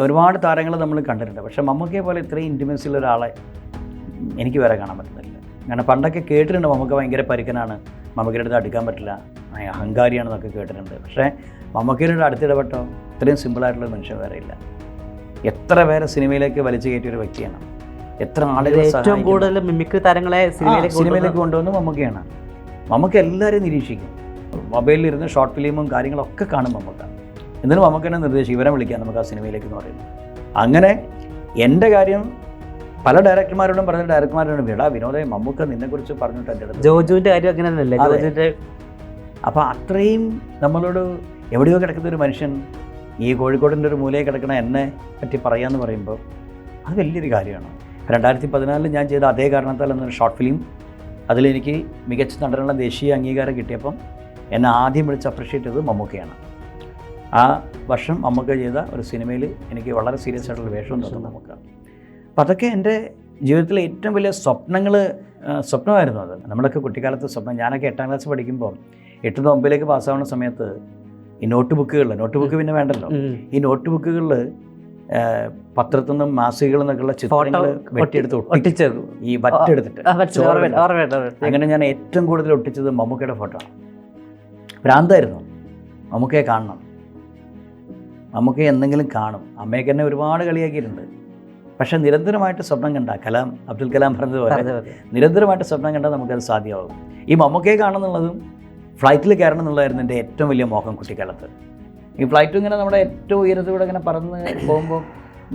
ഒരുപാട് താരങ്ങൾ നമ്മൾ കണ്ടിട്ടുണ്ട്. പക്ഷെ മമ്മൂക്കയെ പോലെ ഇത്രയും ഇന്റിമെൻസിയുള്ള ഒരാളെ എനിക്ക് വേറെ കാണാൻ പറ്റുന്നില്ല. അങ്ങനെ പണ്ടൊക്കെ കേട്ടിട്ടുണ്ട് മമ്മൂക്ക ഭയങ്കര പരുക്കനാണ്. മമ്മൂക്കയുടെ അടുത്ത് അടുക്കാൻ പറ്റില്ല. അഹങ്കാരിയാണെന്നൊക്കെ കേട്ടിട്ടുണ്ട്. പക്ഷേ മമ്മൂക്കയുടെ അടുത്തിടപെട്ടോ ഇത്രയും സിമ്പിളായിട്ടുള്ള മനുഷ്യൻ വേറെ ഇല്ല. എത്ര പേരെ സിനിമയിലേക്ക് വലിച്ചു കയറ്റിയ ഒരു വ്യക്തിയാണ്. എത്ര ആളുകളെ ഏറ്റവും കൂടുതൽ മിമിക്രി താരങ്ങളെ സിനിമയിലേക്ക് കൊണ്ടുവന്ന് മമ്മൂക്കയാണ്. മമ്മൂക്ക എല്ലാവരെയും നിരീക്ഷിക്കും. മൊബൈലിൽ ഇരുന്ന് ഷോർട്ട് ഫിലിമും കാര്യങ്ങളൊക്കെ കാണും മമ്മൂക്ക. എന്നിട്ട് നമുക്ക് തന്നെ നിർദ്ദേശിക്കും ഇവരെ വിളിക്കാം നമുക്ക് ആ സിനിമയിലേക്ക് എന്ന് പറയുന്നത്. അങ്ങനെ എന്റെ കാര്യം പല ഡയറക്ടർമാരോടും പറഞ്ഞ ഡയറക്ടർമാരോടും വിടാ വിനോദേ മമ്മൂക്ക നിന്നെക്കുറിച്ച് പറഞ്ഞിട്ട് എന്റെ അടുത്ത് ജോജുവിന്റെ കാര്യം അങ്ങനെ തന്നെയല്ലേ അപ്പോൾ അത്രയും നമ്മളോട് എവിടെയോ കിടക്കുന്ന ഒരു മനുഷ്യൻ ഈ കോഴിക്കോടിന്റെ ഒരു മൂലയിൽ കിടക്കണ എന്നെ പറ്റി പറയാമെന്ന് പറയുമ്പോൾ അത് വലിയൊരു കാര്യമാണ്. രണ്ടായിരത്തി പതിനാലിൽ ഞാൻ ചെയ്ത അതേ കാരണത്താൽ എന്നൊരു ഷോർട്ട് ഫിലിം അതിലെനിക്ക് മികച്ച നടനുള്ള ദേശീയ അംഗീകാരം കിട്ടിയപ്പം എന്നെ ആദ്യം വിളിച്ച് അപ്രിഷ്യേറ്റ് ചെയ്തത് മമ്മൂക്കയാണ്. ആ വർഷം അമ്മയ്ക്ക് ചെയ്ത ഒരു സിനിമയിൽ എനിക്ക് വളരെ സീരിയസ് ആയിട്ടുള്ള വേഷം തന്നു നമുക്ക്. അപ്പം അതൊക്കെ എന്റെ ജീവിതത്തിലെ ഏറ്റവും വലിയ സ്വപ്നങ്ങൾ സ്വപ്നമായിരുന്നു അത്. നമ്മളൊക്കെ കുട്ടിക്കാലത്ത് സ്വപ്നം ഞാനൊക്കെ എട്ടാം ക്ലാസ് പഠിക്കുമ്പോൾ എട്ടുന്ന ഒമ്പതിലേക്ക് പാസ്സാവുന്ന സമയത്ത് ഈ നോട്ട് ബുക്കുകളിൽ നോട്ട് ബുക്ക് പിന്നെ വേണ്ടല്ലോ? ഈ നോട്ട് ബുക്കുകളിൽ പത്രത്തിൽ നിന്നും മാസികകളിൽ നിന്നൊക്കെയുള്ള ചിത്രങ്ങൾ വെട്ടിയെടുത്ത് ഒട്ടിച്ച് ഈ വറ്റെടുത്തിട്ട്. അങ്ങനെ ഞാൻ ഏറ്റവും കൂടുതൽ ഒട്ടിച്ചത് മമ്മൂക്കയുടെ ഫോട്ടോ ആണ്. ഭ്രാന്തായിരുന്നു. മമ്മൂക്കയെ കാണണം. മമ്മൂക്കയെ എന്തെങ്കിലും കാണും. അമ്മയൊക്കെ എന്നെ ഒരുപാട് കളിയാക്കിയിട്ടുണ്ട്. പക്ഷേ നിരന്തരമായിട്ട് സ്വപ്നം കണ്ട കലാം അബ്ദുൽ കലാം പറഞ്ഞതുപോലെ. നിരന്തരമായിട്ട് സ്വപ്നം കണ്ടാൽ നമുക്കത് സാധ്യമാകും. ഈ മമ്മക്കെ കാണുന്നുള്ളതും ഫ്ലൈറ്റിൽ കയറണം എന്നുള്ളതായിരുന്നു എന്റെ ഏറ്റവും വലിയ മോഹം കുട്ടിക്കാലത്ത്. ഈ ഫ്ലൈറ്റും ഇങ്ങനെ നമ്മുടെ ഏറ്റവും ഉയരത്തിലൂടെ ഇങ്ങനെ പറന്ന് പോകുമ്പോൾ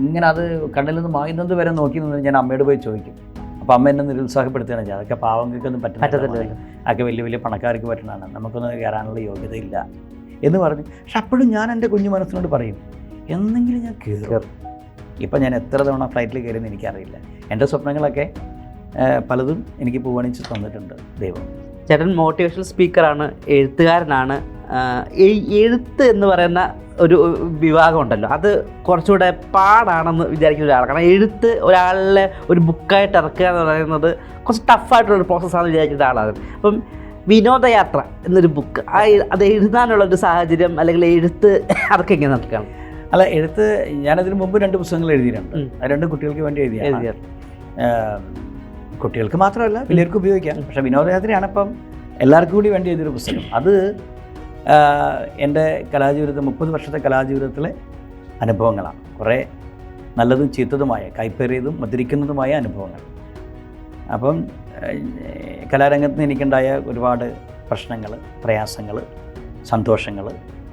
ഇങ്ങനെ അത് കണ്ണിൽ നിന്ന് മായുന്നത് വരെ നോക്കി നിന്ന് ഞാൻ അമ്മയോട് പോയി ചോദിക്കും. അപ്പോൾ അമ്മ എന്നെ നിരുത്സാഹപ്പെടുത്തുകയാണ് ചെയ്യുക അതൊക്കെ പാവങ്ങൾക്കൊന്നും പറ്റത്തില്ലല്ലോ. അതൊക്കെ വലിയ വലിയ പണക്കാർക്ക് പറ്റണതാണ് നമുക്കൊന്നും കയറാനുള്ള യോഗ്യതയില്ല. എന്ന് പറഞ്ഞു. പക്ഷെ അപ്പോഴും ഞാൻ എന്റെ കുഞ്ഞു മനസ്സിനോട് പറയും എന്നെങ്കിലും ഞാൻ കയറും. ഇപ്പം ഞാൻ എത്ര തവണ ഫ്ലൈറ്റിൽ കയറിയെന്ന് എനിക്കറിയില്ല. എന്റെ സ്വപ്നങ്ങളൊക്കെ പലതും എനിക്ക് പൂവണിച്ച് തന്നിട്ടുണ്ട് ദൈവം. ചേട്ടൻ മോട്ടിവേഷണൽ സ്പീക്കറാണ് എഴുത്തുകാരനാണ്. എഴുത്ത് എന്ന് പറയുന്ന ഒരു വിഭാഗം ഉണ്ടല്ലോ അത് കുറച്ചുകൂടെ പാടാണെന്ന് വിചാരിക്കുന്ന ഒരാൾ കാരണം എഴുത്ത് ഒരാളിലെ ഒരു ബുക്കായിട്ട് ഇറക്കുക എന്ന് പറയുന്നത് കുറച്ച് ടഫായിട്ടുള്ളൊരു പ്രോസസ്സാണെന്ന് വിചാരിക്കുന്ന ആളാണ് അപ്പം വിനോദയാത്ര എന്നൊരു ബുക്ക് അത് എഴുതാനുള്ള ഒരു സാഹചര്യം അല്ലെങ്കിൽ എഴുത്ത് അതൊക്കെ എങ്ങനെ നടക്കുകയാണ് അല്ല എഴുത്ത് ഞാനതിന് മുമ്പ് രണ്ട് പുസ്തകങ്ങൾ എഴുതിയിട്ടുണ്ട്. രണ്ട് കുട്ടികൾക്ക് വേണ്ടി എഴുതിയാണ് കുട്ടികൾക്ക് മാത്രമല്ല വലിയവർക്ക് ഉപയോഗിക്കാം. പക്ഷേ വിനോദയാത്രയാണ് ഇപ്പം എല്ലാവർക്കും കൂടി വേണ്ടി എഴുതിയൊരു പുസ്തകം. അത് എന്റെ കലാജീവിതത്തിൽ മുപ്പത് വർഷത്തെ കലാജീവിതത്തിലെ അനുഭവങ്ങളാണ്. കുറേ നല്ലതും ചീത്തതുമായ കൈപ്പേറിയതും മധുരിക്കുന്നതുമായ അനുഭവങ്ങൾ. അപ്പം കലാരംഗത്ത് നിന്ന് എനിക്കുണ്ടായ ഒരുപാട് പ്രശ്നങ്ങൾ പ്രയാസങ്ങൾ സന്തോഷങ്ങൾ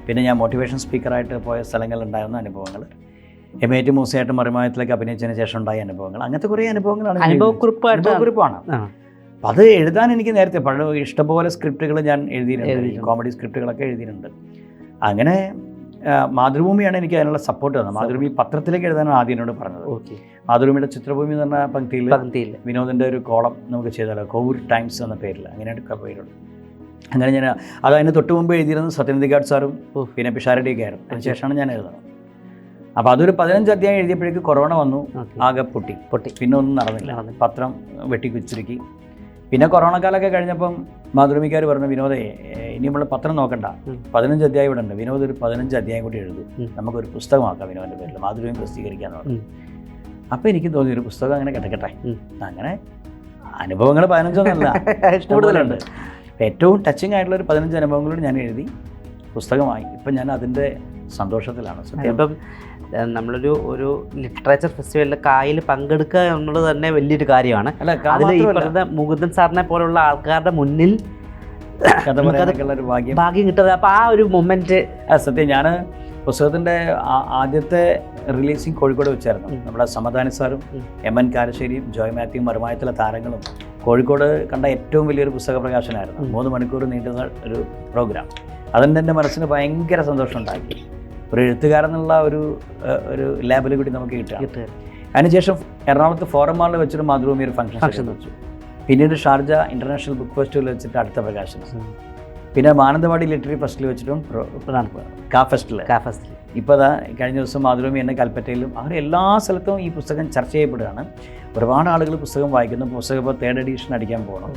പിന്നെ ഞാൻ മോട്ടിവേഷൻ സ്പീക്കറായിട്ട് പോയ സ്ഥലങ്ങളുണ്ടായിരുന്ന അനുഭവങ്ങൾ. എം എ ടി മൂസയായിട്ട് മറിമായത്തിലേക്ക് അഭിനയിച്ചതിന് ശേഷം ഉണ്ടായ അനുഭവങ്ങൾ. അങ്ങനത്തെ കുറേ അനുഭവങ്ങളാണ് അനുഭവക്കുറിപ്പാണ്. അപ്പം അത് എഴുതാൻ എനിക്ക് നേരത്തെ പഴയ ഇഷ്ടംപോലെ സ്ക്രിപ്റ്റുകൾ ഞാൻ എഴുതിയിട്ടുണ്ട്. കോമഡി സ്ക്രിപ്റ്റുകളൊക്കെ എഴുതിയിട്ടുണ്ട്. അങ്ങനെ മാതൃഭൂമിയാണ് എനിക്ക് അതിനുള്ള സപ്പോർട്ട് തന്നത്. മാതൃഭൂമി പത്രത്തിലേക്ക് എഴുതാനാണ് ആദ്യം എന്നോട് പറഞ്ഞത്. ഓക്കെ മാതൃഭൂമിയുടെ ചിത്രഭൂമി എന്ന് പറഞ്ഞ പങ്ക്തിയിൽ പങ്ക്തിയിൽ വിനോദിന്റെ ഒരു കോളം നമുക്ക് ചെയ്താലോ? കോവൂർ ടൈംസ് എന്ന പേരിൽ. അങ്ങനെയൊക്കെ പേരുണ്ട് അങ്ങനെ ഞാൻ അത് അതിന് തൊട്ട് മുമ്പ് എഴുതിയിരുന്നത് സത്യനന്ദികാട് സാറും. പിന്നെ പിഷാരടിയൊക്കെ ആയിരുന്നു. അതിനുശേഷമാണ് ഞാൻ എഴുതുന്നത്. അപ്പോൾ അതൊരു പതിനഞ്ച് അധ്യായം എഴുതിയപ്പോഴേക്ക് കൊറോണ വന്നു. ആകെ പൊട്ടി. പൊട്ടി. പിന്നെ ഒന്നും നടന്നില്ല. നടന്നില്ല. പത്രം വെട്ടിക്കുച്ചുരുക്കി പിന്നെ കൊറോണ കാലമൊക്കെ കഴിഞ്ഞപ്പം മാതൃമിക്കാർ പറഞ്ഞു വിനോദേ ഇനി നമ്മൾ പത്രം നോക്കണ്ട. പതിനഞ്ച് അധ്യായം ഇവിടെ ഉണ്ട് വിനോദ് ഒരു പതിനഞ്ച് അധ്യായം കൂടി എഴുതും. നമുക്കൊരു പുസ്തകമാക്കാം വിനോദിന്റെ പേരിൽ. മാതൃമി പ്രസിദ്ധീകരിക്കാന്ന് പറഞ്ഞു. അപ്പൊ അപ്പോൾ എനിക്ക് തോന്നി ഒരു പുസ്തകം അങ്ങനെ കിടക്കട്ടെ. അങ്ങനെ അനുഭവങ്ങൾ പതിനഞ്ചൊന്നല്ല. കൂടുതലുണ്ട്. ഏറ്റവും ടച്ചിങ് ആയിട്ടുള്ള ഒരു പതിനഞ്ച് അനുഭവങ്ങളോട് ഞാൻ എഴുതി പുസ്തകമായി. ഇപ്പം ഞാൻ അതിന്റെ സന്തോഷത്തിലാണ്. സത്യം ഇപ്പം നമ്മളൊരു ഒരു ലിറ്ററേച്ചർ ഫെസ്റ്റിവലിൽ കായിൽ പങ്കെടുക്കുക എന്നുള്ളത് തന്നെ വലിയൊരു കാര്യമാണ്. അതിൽ ഈ പറഞ്ഞ മുകുന്ദൻ സാറിനെ പോലുള്ള ആൾക്കാരുടെ മുന്നിൽ ഭാഗ്യം. ഭാഗ്യം കിട്ടുന്നത്. അപ്പോൾ ആ ഒരു മൊമെന്റ് സത്യം ഞാൻ പുസ്തകത്തിന്റെ ആദ്യത്തെ റിലീസിങ് കോഴിക്കോട് വെച്ചായിരുന്നു. നമ്മുടെ സമദാനി സാറും എം എൻ കാരശ്ശേരിയും ജോയ് മാത്യു മറുമായത്തിലെ താരങ്ങളും കോഴിക്കോട് കണ്ട ഏറ്റവും വലിയൊരു പുസ്തക പ്രകാശനമായിരുന്നു മൂന്ന് മണിക്കൂർ നീണ്ടുന്ന ഒരു പ്രോഗ്രാം. അതിന്റെ എന്റെ മനസ്സിന് ഭയങ്കര സന്തോഷം ഉണ്ടാക്കി. ഒരു എഴുത്തുകാരെന്നുള്ള ഒരു ഒരു ലേബൽ കൂടി നമുക്ക് കിട്ടുക. അതിനുശേഷം എറണാകുളത്ത് ഫോറം മാളിൽ വെച്ചൊരു മാതൃഭൂമി ഒരു ഫംഗ്ഷൻ ഫംഗ്ഷൻ വെച്ചു. പിന്നീട് ഷാർജ ഇന്റർനാഷണൽ ബുക്ക് ഫെസ്റ്റിവൽ വെച്ചിട്ട് അടുത്ത പ്രകാശനം. പിന്നെ മാനന്തവാടി ലിറ്ററി ഫെസ്റ്റിൽ വെച്ചിട്ടും കാ ഫെസ്റ്റിൽ കാഫസ്റ്റിൽ ഇപ്പോൾ അതാ കഴിഞ്ഞ ദിവസം മാതൃഭൂമി എന്നെ കൽപ്പറ്റയിലും അവർ എല്ലാ സ്ഥലത്തും ഈ പുസ്തകം ചർച്ച ചെയ്യപ്പെടുകയാണ്. ഒരുപാട് ആളുകൾ പുസ്തകം വായിക്കുന്നു. പുസ്തകം ഇപ്പോൾ തേർഡ് എഡീഷൻ അടിക്കാൻ പോകണം.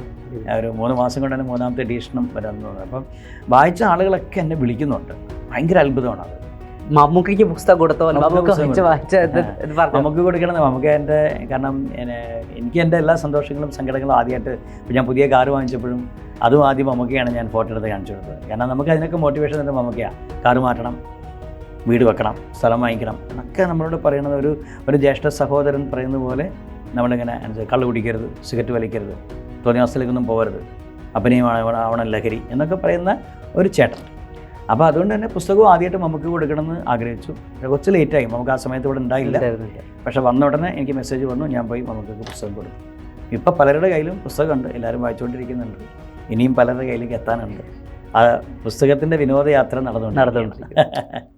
ഒരു മൂന്ന് മാസം കൊണ്ടാണ് തന്നെ മൂന്നാമത്തെ എഡീഷനും വരാൻ തോന്നുന്നത് അപ്പം വായിച്ച ആളുകളൊക്കെ എന്നെ വിളിക്കുന്നുണ്ട്. ഭയങ്കര അത്ഭുതമാണ് അത്. മമ്മൂക്കയ്ക്ക് പുസ്തകം കൊടുത്തോ? മമ്മൂക്ക മമ്മൂക്ക നമുക്ക് കൊടുക്കണം നമുക്ക് എന്റെ കാരണം എനിക്ക് എന്റെ എല്ലാ സന്തോഷങ്ങളും സങ്കടങ്ങളും ആദ്യമായിട്ട് ഞാൻ പുതിയ കാറ് വാങ്ങിച്ചപ്പോഴും അതും ആദ്യം മമ്മൂക്കയാണ് ഞാൻ ഫോട്ടോ എടുത്ത് കാണിച്ചു കൊടുത്തത്. കാരണം നമുക്ക് അതിനൊക്കെ മോട്ടിവേഷൻ തന്നെ മമ്മൂക്കയാണ് കാറ് മാറ്റണം വീട് വെക്കണം സ്ഥലം വാങ്ങിക്കണം എന്നൊക്കെ നമ്മളോട് പറയുന്നത് ഒരു ഒരു ജ്യേഷ്ഠ സഹോദരൻ പറയുന്ന പോലെ നമ്മളിങ്ങനെ കള്ളു കള്ള് കുടിക്കരുത് സിഗരറ്റ് വലിക്കരുത് തോന്നിയ അവസ്ഥയിലേക്കൊന്നും പോകരുത് അഭിനയമാണ് ആവണം ലഹരി എന്നൊക്കെ പറയുന്ന ഒരു ചേട്ടൻ. അപ്പോൾ അതുകൊണ്ട് തന്നെ പുസ്തകവും ആദ്യമായിട്ട് നമുക്ക് കൊടുക്കണമെന്ന് ആഗ്രഹിച്ചു. കുറച്ച് ലേറ്റായി നമുക്ക് ആ സമയത്ത് ഇവിടെ ഉണ്ടായില്ല. പക്ഷേ വന്ന ഉടനെ എനിക്ക് മെസ്സേജ് വന്നു ഞാൻ പോയി നമുക്ക് പുസ്തകം കൊടുത്തു ഇപ്പോൾ പലരുടെ കയ്യിലും പുസ്തകമുണ്ട് എല്ലാവരും വായിച്ചുകൊണ്ടിരിക്കുന്നുണ്ട്. ഇനിയും പലരുടെ കയ്യിലേക്ക് എത്താനുണ്ട്. ആ പുസ്തകത്തിന്റെ വിനോദയാത്ര നടന്നുകൊണ്ട് നടന്നുകൊണ്ടിരിക്കുന്നു.